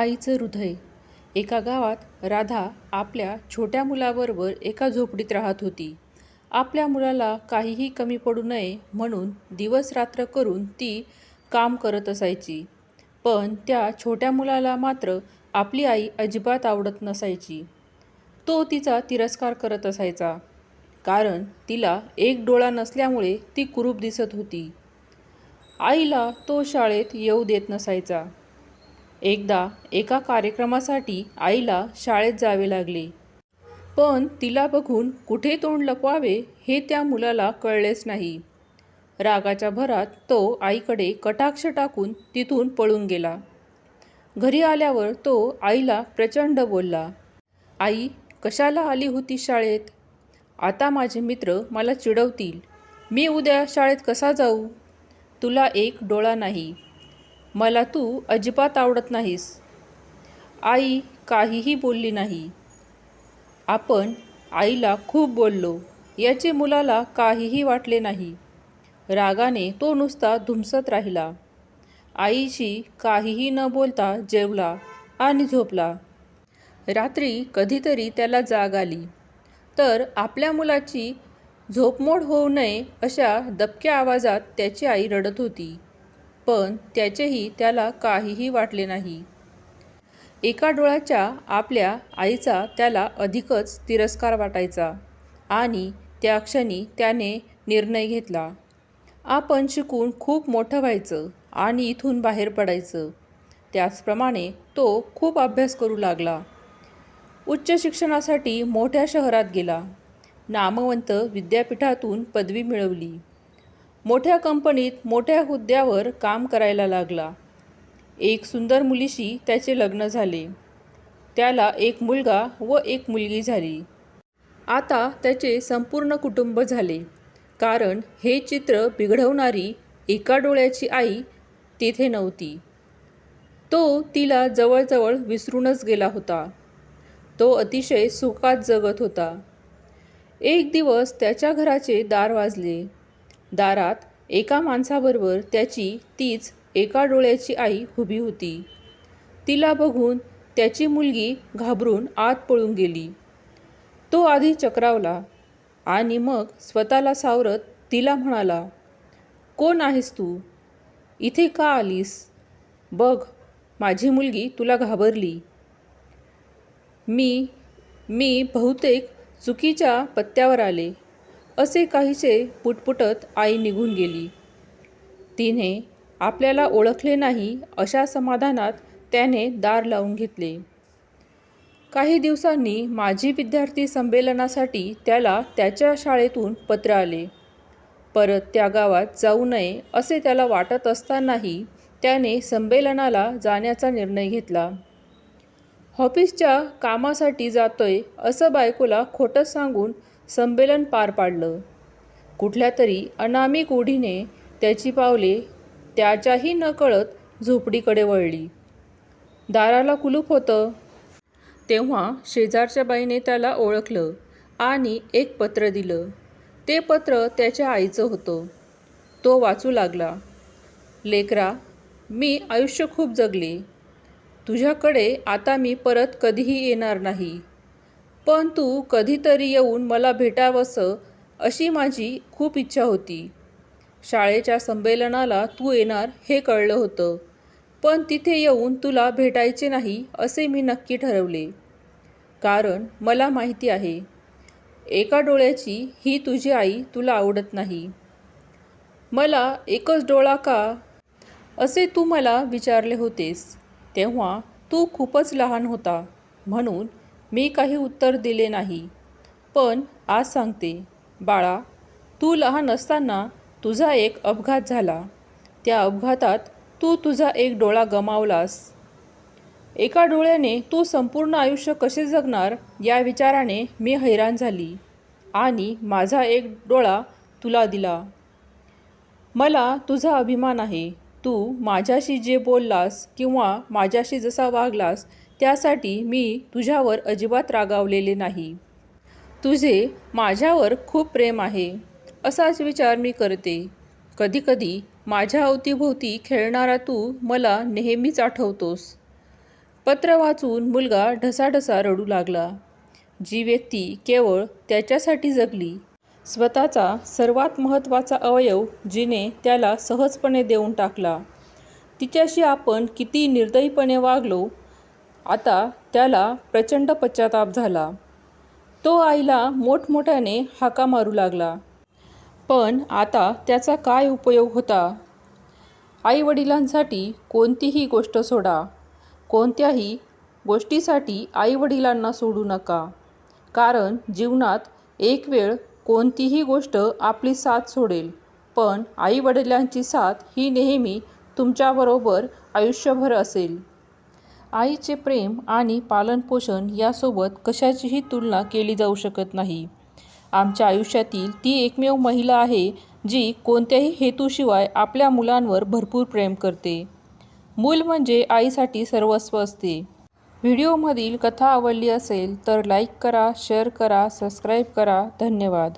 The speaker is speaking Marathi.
आईचं हृदय. एका गावात राधा आपल्या छोट्या मुलाबरोबर एका झोपडीत राहत होती. आपल्या मुलाला काहीही कमी पडू नये म्हणून दिवस रात्र करून ती काम करत असायची. पण त्या छोट्या मुलाला मात्र आपली आई अजिबात आवडत नसायची. तो तिचा तिरस्कार करत असायचा. कारण तिला एक डोळा नसल्यामुळे ती कुरूप दिसत होती. आईला तो शाळेत येऊ देत नसायचा. एकदा एका कार्यक्रमासाठी आईला शाळेत जावे लागले. पण तिला बघून कुठे तोंड लपवावे हे त्या मुलाला कळलेच नाही. रागाच्या भरात तो आईकडे कटाक्ष टाकून तिथून पळून गेला. घरी आल्यावर तो आईला प्रचंड बोलला आई कशाला आली होती शाळेत? आता माझे मित्र मला चिडवतील. मी उद्या शाळेत कसा जाऊ? तुला एक डोळा नाही. मला तू अजिबात आवडत नाहीस. आई काहीही बोलली नाही. आपण आईला खूप बोललो. याचे मुलाला काहीही वाटले नाही. रागाने तो नुसता धुमसत राहिला. आईशी काहीही न बोलता जेवला आणि झोपला. रात्री कधीतरी त्याला जाग आली. तर आपल्या मुलाची झोपमोड होऊ नये अशा दबक्या आवाजात त्याची आई रडत होती. पण त्याचेही त्याला काहीही वाटले नाही. एका डोळ्याच्या आपल्या आईचा त्याला अधिकच तिरस्कार वाटायचा आणि त्या क्षणी त्याने निर्णय घेतला. आपण शिकून खूप मोठं व्हायचं आणि इथून बाहेर पडायचं. त्याचप्रमाणे तो खूप अभ्यास करू लागला. उच्च शिक्षणासाठी मोठ्या शहरात गेला. नामवंत विद्यापीठातून पदवी मिळवली. मोठ्या कंपनीत मोठ्या हुद्द्यावर काम करायला लागला. एक सुंदर मुलीशी त्याचे लग्न झाले. त्याला एक मुलगा व एक मुलगी झाली. आता त्याचे संपूर्ण कुटुंब झाले. कारण हे चित्र बिघडवणारी एका डोळ्याची आई तिथे नव्हती. तो तिला जवळजवळ विसरूनच गेला होता. तो अतिशय सुखात जगत होता. एक दिवस त्याच्या घराचे दार वाजले. दारात एका माणसाबरोबर त्याची तीच एका डोळ्याची आई उभी होती. तिला बघून त्याची मुलगी घाबरून आत पळून गेली. तो आधी चक्रावला आणि मग स्वतःला सावरत तिला म्हणाला कोण आहेस तू? इथे का आलीस? बघ माझी मुलगी तुला घाबरली. मी मी बहुतेक चुकीच्या पत्त्यावर आले. असे काहीसे पुटपुटत आई निघून गेली. तिने आपल्याला ओळखले नाही अशा समाधानात त्याने दार लावून घेतले. काही दिवसांनी माजी विद्यार्थी संमेलनासाठी त्याला त्याच्या शाळेतून पत्र आले. परत त्या गावात जाऊ नये असे त्याला वाटत असतानाही त्याने संमेलनाला जाण्याचा निर्णय घेतला. ऑफिसच्या कामासाठी जातोय असं बायकोला खोटं सांगून संमेलन पार पाडलं. कुठल्या तरी अनामिक ओढीने त्याची पावले त्याच्याही नकळत झोपडीकडे वळली. दाराला कुलूप होतं. तेव्हा शेजारच्या बाईने त्याला ओळखलं आणि एक पत्र दिलं. ते पत्र त्याच्या आईचं होतं. तो वाचू लागला. लेकरा मी आयुष्य खूप जगले. तुझ्याकडे आता मी परत कधीही येणार नाही. पण तू कधीतरी येऊन मला भेटावंसं अशी माझी खूप इच्छा होती. शाळेच्या संमेलनाला तू येणार हे कळलं होतं पण तिथे येऊन तुला भेटायचे नाही असे मी नक्की ठरवले. कारण मला माहिती आहे एका डोळ्याची ही तुझी आई तुला आवडत नाही. मला एकच डोळा का? असे तू मला विचारले होतेस तेव्हा तू खूपच लहान होता म्हणून मी काही उत्तर दिले नाही. पण आज सांगते बाळा तू लहान असताना तुझा एक अपघात झाला. त्या अपघातात तू तुझा एक डोळा गमावलास. एका डोळ्याने तू संपूर्ण आयुष्य कसे जगणार या विचाराने मी हैराण झाली आणि माझा एक डोळा तुला दिला. मला तुझा अभिमान आहे. तू माझ्याशी जे बोललास किंवा माझ्याशी जसा वागलास त्यासाठी मी तुझ्यावर अजिबात रागावलेले नाही. तुझे माझ्यावर खूप प्रेम आहे असाच विचार मी करते. कधीकधी माझ्या अवतीभोवती खेळणारा तू मला नेहमीच आठवतोस. पत्र वाचून मुलगा ढसाढसा रडू लागला. जी व्यक्ती केवळ त्याच्यासाठी जगली स्वतःचा सर्वात महत्त्वाचा अवयव जिने त्याला सहजपणे देऊन टाकला. तिच्याशी आपण किती निर्दयीपणे वागलो आता त्याला प्रचंड पश्चाताप झाला. तो आईला मोठमोठ्याने हाका मारू लागला. पण आता त्याचा काय उपयोग होता? आईवडिलांसाठी कोणतीही गोष्ट सोडा. कोणत्याही गोष्टीसाठी आईवडिलांना सोडू नका. कारण जीवनात एक वेळ कोणतीही गोष्ट आपली साथ सोडेल पण आईवडिलांची साथ ही नेहमी तुमच्याबरोबर आयुष्यभर असेल. आईचे प्रेम आणि पालनपोषण यासोबत कशाचीही तुलना केली जाऊ शकत नाही. आमच्या आयुष्यातील ती एकमेव महिला आहे जी कोणत्याही हेतूशिवाय आपल्या मुलांवर भरपूर प्रेम करते. मूल म्हणजे आईसाठी सर्वस्व असते. व्हिडिओमधील कथा आवडली असेल तर लाईक करा शेअर करा सबस्क्राईब करा. धन्यवाद.